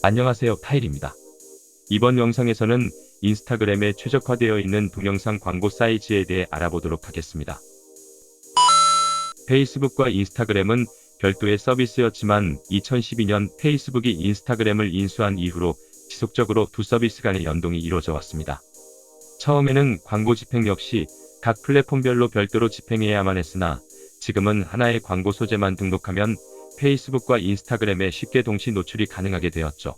안녕하세요 타일입니다. 이번 영상에서는 인스타그램에 최적화되어 있는 동영상 광고 사이즈에 대해 알아보도록 하겠습니다. 페이스북과 인스타그램은 별도의 서비스였지만 2012년 페이스북이 인스타그램을 인수한 이후로 지속적으로 두 서비스 간의 연동이 이루어져 왔습니다. 처음에는 광고 집행 역시 각 플랫폼별로 별도로 집행해야만 했으나 지금은 하나의 광고 소재만 등록하면 페이스북과 인스타그램에 쉽게 동시 노출이 가능하게 되었죠.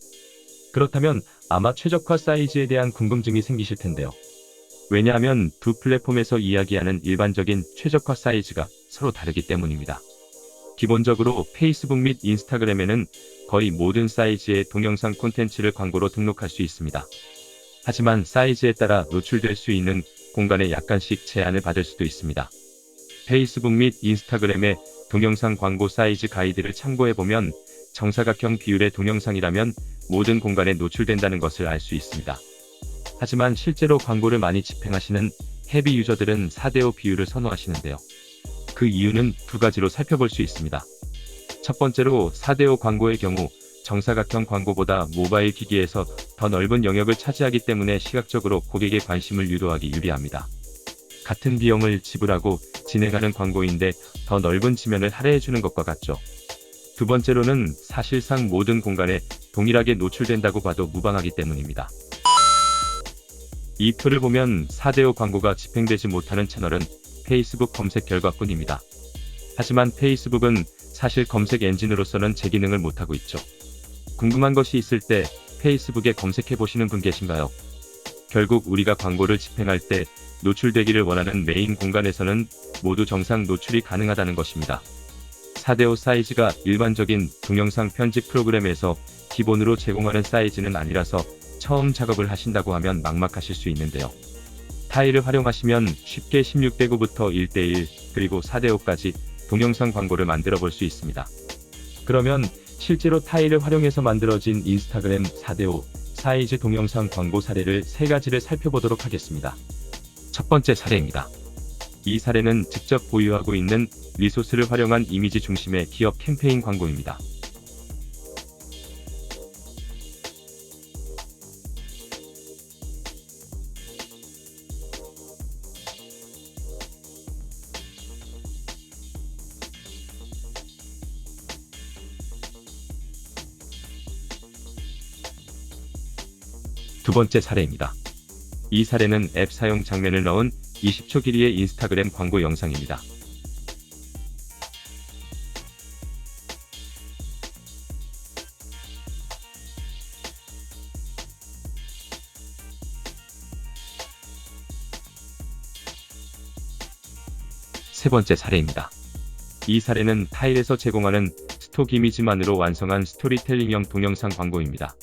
그렇다면 아마 최적화 사이즈에 대한 궁금증이 생기실 텐데요. 왜냐하면 두 플랫폼에서 이야기하는 일반적인 최적화 사이즈가 서로 다르기 때문입니다. 기본적으로 페이스북 및 인스타그램에는 거의 모든 사이즈의 동영상 콘텐츠를 광고로 등록할 수 있습니다. 하지만 사이즈에 따라 노출될 수 있는 공간에 약간씩 제한을 받을 수도 있습니다. 페이스북 및 인스타그램의 동영상 광고 사이즈 가이드를 참고해보면 정사각형 비율의 동영상이라면 모든 공간에 노출된다는 것을 알 수 있습니다. 하지만 실제로 광고를 많이 집행하시는 헤비 유저들은 4대5 비율을 선호하시는데요. 그 이유는 두 가지로 살펴볼 수 있습니다. 첫 번째로 4대5 광고의 경우 정사각형 광고보다 모바일 기기에서 더 넓은 영역을 차지하기 때문에 시각적으로 고객의 관심을 유도하기 유리합니다. 같은 비용을 지불하고 진행하는 광고인데 더 넓은 지면을 할애해주는 것과 같죠. 두 번째로는 사실상 모든 공간에 동일하게 노출된다고 봐도 무방하기 때문입니다. 이 표를 보면 4대5 광고가 집행되지 못하는 채널은 페이스북 검색 결과뿐입니다. 하지만 페이스북은 사실 검색 엔진으로서는 제 기능을 못하고 있죠. 궁금한 것이 있을 때 페이스북에 검색해 보시는 분 계신가요? 결국 우리가 광고를 집행할 때 노출되기를 원하는 메인 공간에서는 모두 정상 노출이 가능하다는 것입니다. 4대5 사이즈가 일반적인 동영상 편집 프로그램에서 기본으로 제공하는 사이즈는 아니라서 처음 작업을 하신다고 하면 막막하실 수 있는데요. 타일을 활용하시면 쉽게 16대9부터 1대1 그리고 4대5까지 동영상 광고를 만들어 볼 수 있습니다. 그러면 실제로 타일을 활용해서 만들어진 인스타그램 4대5 사이즈 동영상 광고 사례를 세 가지를 살펴보도록 하겠습니다. 첫 번째 사례입니다. 이 사례는 직접 보유하고 있는 리소스를 활용한 이미지 중심의 기업 캠페인 광고입니다. 두 번째 사례입니다. 이 사례는 앱 사용 장면을 넣은 20초 길이의 인스타그램 광고 영상입니다. 세 번째 사례입니다. 이 사례는 타일에서 제공하는 스톡 이미지만으로 완성한 스토리텔링형 동영상 광고입니다.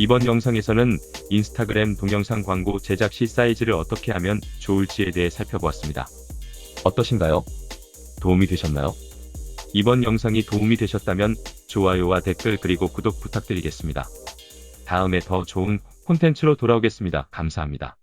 이번 영상에서는 인스타그램 동영상 광고 제작 시 사이즈를 어떻게 하면 좋을지에 대해 살펴보았습니다. 어떠신가요? 도움이 되셨나요? 이번 영상이 도움이 되셨다면 좋아요와 댓글 그리고 구독 부탁드리겠습니다. 다음에 더 좋은 콘텐츠로 돌아오겠습니다. 감사합니다.